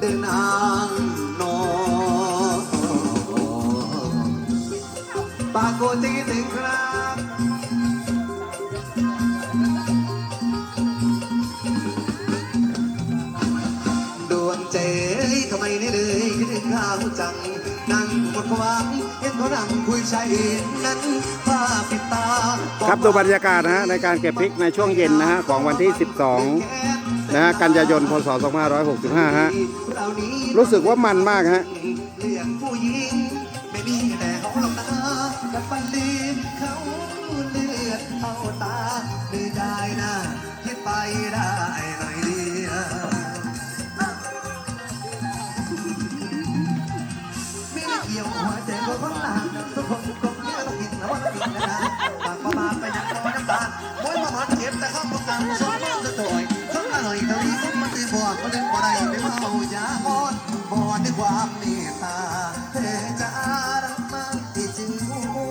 เดินนางนอปากโกจีถึงครับดวงใจทำไมนี่เลยคิดถึงข้าวจัง นั่งหมดหวังเห็นเขานั่งคุยชายนั้นผ้าปิดตา ครับดูบรรยากาศนะฮะในการเก็บพริกในช่วงเย็นนะฮะของวันที่ 12 นะฮะกันยายนพศ 2565 ฮะ รู้สึกว่ามันมากฮะมาร้อยเดียวไม่ได้เกี่ยวหัวใจของคนหลังทุกคนทุกคนเนี่ยเราผิดแล้วว่าเราผิดนะปากประมาไปยังน้อยน้ำตาโอ้ยมาหมันเจ็บแต่ข้ามประกันสมมันจะต่อย นี้สมมันตีบอดมันเล่นบ่ได้ไม่เมายาบอดบอดด้วยความเมตตาเธอจะรักมากที่จริง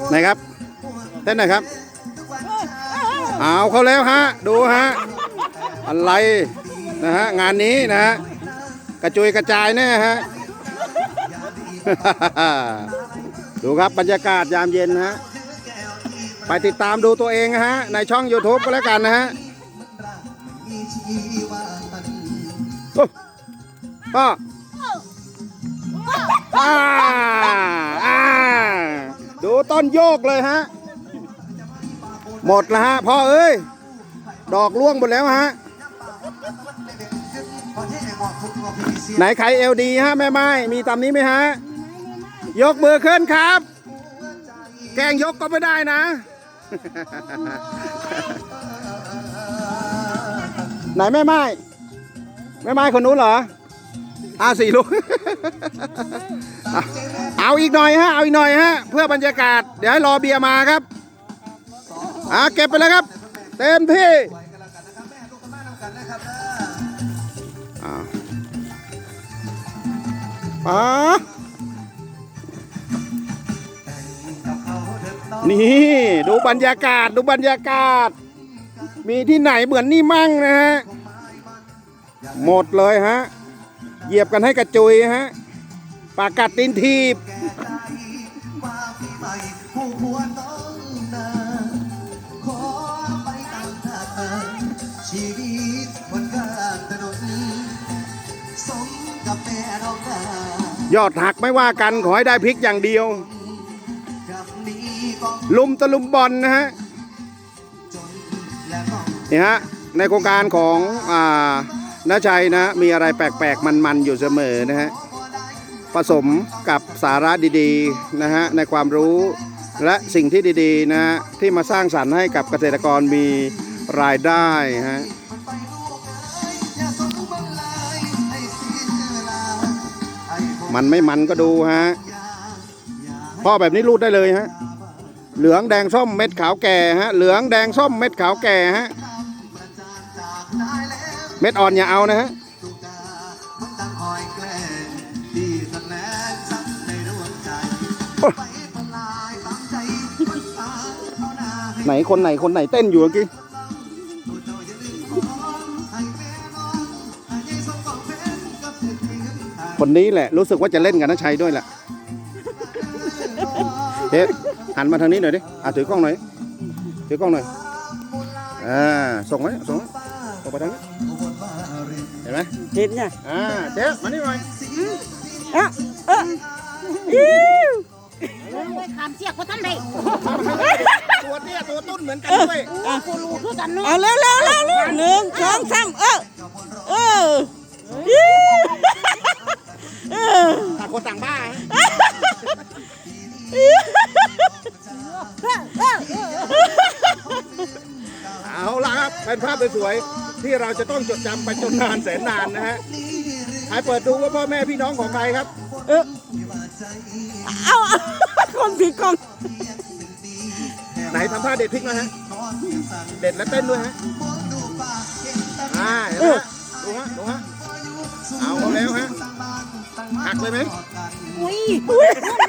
ไหนครับเต้นหน่อยครับเอาเขาแล้วฮะ ดูฮะ อะไรนะฮะ งานนี้นะฮะ กระจุยกระจายแน่ฮะ ดูครับบรรยากาศยามเย็นฮะ ไปติดตามดูตัวเองนะฮะ ในช่อง YouTube ก็แล้วกันนะฮะ พ่ออ่าอ่าดูต้นโยกเลยฮะ หมดแล้วฮะพ่อเอ้ย ดอกร่วงหมดแล้วฮะ ไหนใครเอลดีฮะแม่ไม้มีตามนี้ไหมฮะ ยกมือขึ้นครับ แกงยกก็ไม่ได้นะ ไหนแม่ไม้แม่ไม้คนนู้นเหรอ อาสี่ลูก เอาอีกหน่อยฮะ เอาอีกหน่อยฮะ เพื่อบรรยากาศ เดี๋ยวให้รอเบียร์มาครับ อ่าเก็บไปเลยครับ เต็มที่ไว้กันแล้วกันนะครับแม่ลูกกับแม่นำกันนะครับเด้ออ่าป๋ากับเขาเถิดน้อนี่ดูบรรยากาศดูบรรยากาศ มีที่ไหนเหมือนนี่มั่งนะฮะ หมดเลยฮะ เหยียบกันให้กระจุยฮะปากกัดตีนทีบแก่ใจมาปีใหม่ผู้ควรต้องนาขอไปตามทางชีวิตบนข้างถนนสมกับแม่ดอกนายอดหักไม่ว่ากันขอให้ได้พริกอย่างเดียว ลุมตะลุมบอลนะฮะนี่ฮะในโครงการของอ่า นาชัยนะมีอะไรแปลกๆ มันๆ อยู่เสมอนะฮะผสมกับสาระดีๆนะฮะในความรู้และสิ่งที่ดีๆนะฮะที่มาสร้างสรรค์ให้กับเกษตรกรมีรายได้ฮะมันไม่มันก็ดูฮะพ่อแบบนี้รูดได้เลยฮะเหลืองแดงส้มเม็ดขาวแก่ฮะเหลืองแดงส้มเม็ดขาวแก่ฮะ ม็ดอ่อนอย่าเอานะฮะตุกามันอยแกล้งที่แสลงซ้ำในดวงใจโอ้ไหนคนไหนคนไหนเต้นอยู่เมื่อกี้คนนี้แหละรู้สึกว่าจะเล่นกับน้าชัยด้วยแหละเฮ้หันมาทางนี้หน่อยดิ อะถือกล้องหน่อย ถือกล้องหน่อย อ่า ส่งไว้ส่งไว้ ส่งไปทางนี้เห็นไหมเห็นเนี่ยอ่าเจ๊มานี่หน่อยอะเอออิ๊วไปขามเสียกว่าท่านใดตัวเตี้ยตัวตุ้นเหมือนกันด้วยอะกูรู้คือกันเนาะเอาเร็วเร็วเร็วเร็วหนึ่งสองสามเออเอออิ๊วเออต่างคนต่างบ้าฮะเอาละครับเป็นภาพสวยๆ ที่เราจะต้องจดจำไปจนนานแสนนานนะฮะใครเปิดดูว่าพ่อแม่พี่น้องของใครครับ เออเอาเอาคนผิดกองไหนทำท่าเด็ดพริกหนะฮะ เด็ดและเต้นด้วยฮะอ่าเห็นไหมฮะดูฮะดูฮะเอาเขาแล้วฮะหักเลยไหมอุ้ย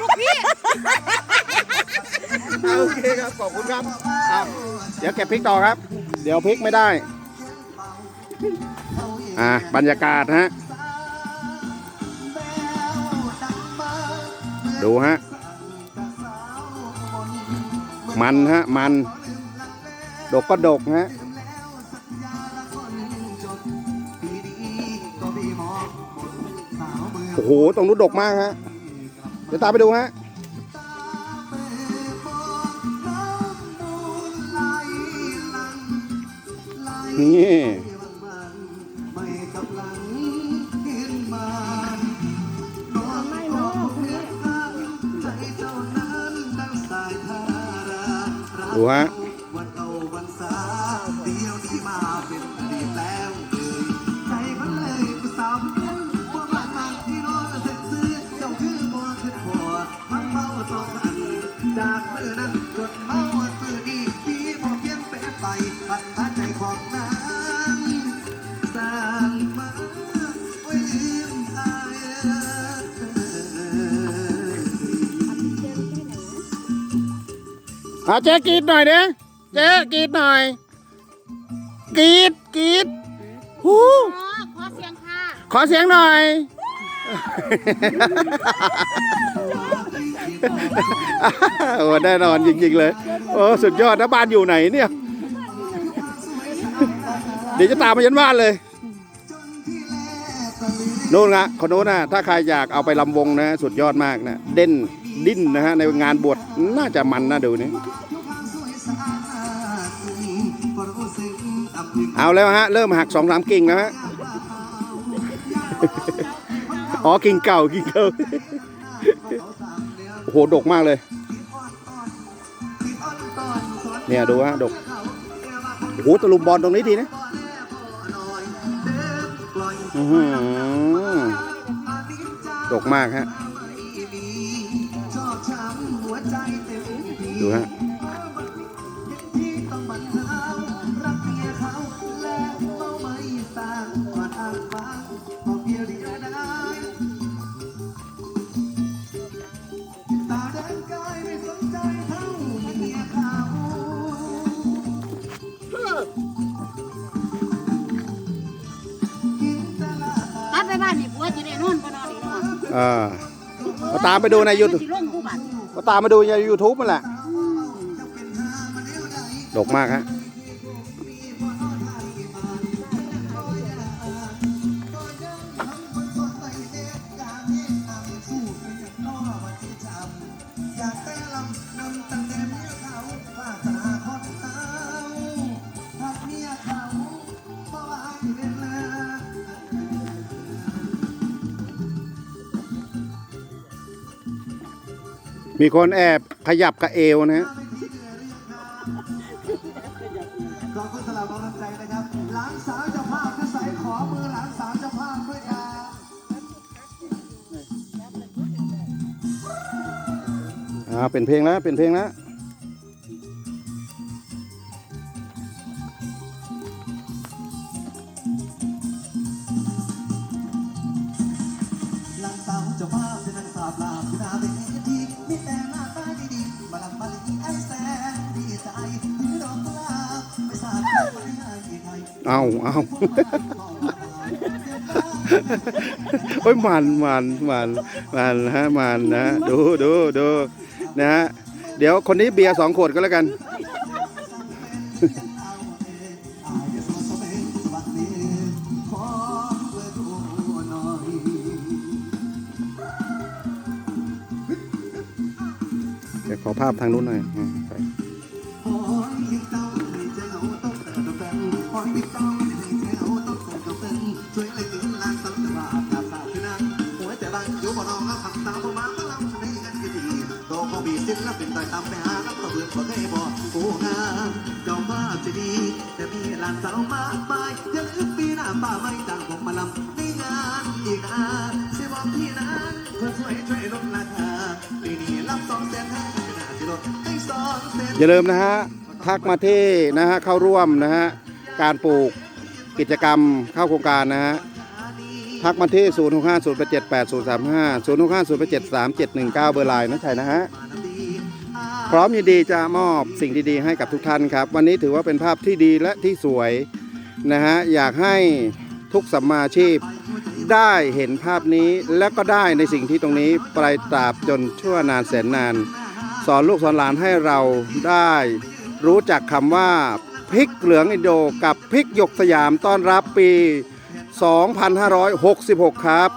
ลูกพี่เอาโอเคครับขอบคุณครับอะเดี๋ยวเก็บพริกต่อครับ เดี๋ยวพริกไม่ได้ อะบรรยากาศฮะ ดูฮะ มันฮะ มัน ดกก็ดกฮะโอ้โห ตรงนู้นดกมากฮะ เดี๋ยวตามไปดูฮะนี่ ดูฮะวันเก่าวันสาเดียวนี้มาเป็นอดีตแล้วเอ่ยใจมันเลยผู้สาวคนว่าบ้านบางที่นอนเสร็จซื้อเจ้าคือบ่คือพอมันเมาสองอันจากมือนั้นจนเมามือนี้ที่พอเพียงเป็นไปปัดตาใจของ อาเจ๊กรีดหน่อยเด้เจ๊กรีดหน่อยกรีดกรีดหูอ๋อขอเสียงค่ะ ขอเสียงหน่อย โอ้แน่นอนจริงๆเลย โอ้สุดยอดนะบ้านอยู่ไหนเนี่ย เดี๋ยวจะตามมายันบ้านเลยนู่นนะคนโน้นนะถ้าใครอยากเอาไปลำวงนะ สุดยอดมากนะ เด่น ดิ้นนะฮะในงานบวชน่าจะมันนะดูนี่เอาแล้วฮะ เริ่มหักสองสามกิ่งแล้วฮะ อ๋อกิ่งเก่ากิ่งเก่าโอ้โห ดกมากเลย เนี่ยดูฮะ ดก โอ้โหตะลุมบอลตรงนี้ดีนะดกมากฮะ ดูฮะตาแดงกายไม่สนใจเท่าเมียเขาตัดไปบ้านนี่ผัวจะได้นอนบ่นอนนี่เนาะอ่ามาตามไปดูในยูทูบสิลงผู้บัดมาตามมาดูในยูทูบมันแหละ ดกมากฮะมีคนเขารักเมียเขาเพราะว่าที่เป็นเลิศมีคนแอบขยับกระเอวนะฮะ อ่าเป็นเพลงแล้วเป็นเพลงแล้วหลานสาวเจ้าภาพเป็นนางสาวลาพิ นะฮะเดี๋ยวคนนี้เบียร์สองขวดก็แล้วกัน เดี๋ยวขอภาพทางนู้นหน่อยไป ทราบไปให้ใครเอาเอาโอ้ยมันมันมันมันนะฮะมันนะดูดูดูนะฮะเดี๋ยวคนนี้เบียร์สองขวดก็แล้วกันเดี๋ยวขอภาพทางนู้นหน่อยอืมไปอย่าลืมนะฮะทักมาที่นะฮะเข้าร่วมนะฮะการปลูกกิจกรรมเข้าโครงการนะฮะทักมาที่ 0 6 5 0 8 7 8 0 3 5 0 6 5 0 8 7 3 7 1 9 เบอร์ไลน์นะชัยนะฮะ พร้อมยินดีจะมอบสิ่งดีๆ ให้กับทุกท่านครับ วันนี้ถือว่าเป็นภาพที่ดีและที่สวยนะฮะอยากให้ทุกสัมมาชีพ ได้เห็นภาพนี้แล้วก็ได้ในสิ่งที่ตรงนี้ไปตราบจนชั่วนานแสนนาน สอนลูกสอนหลานให้เราได้รู้จักคำว่าพริกเหลืองอินโดกับพริกหยกสยามต้อนรับปี 2566 ครับ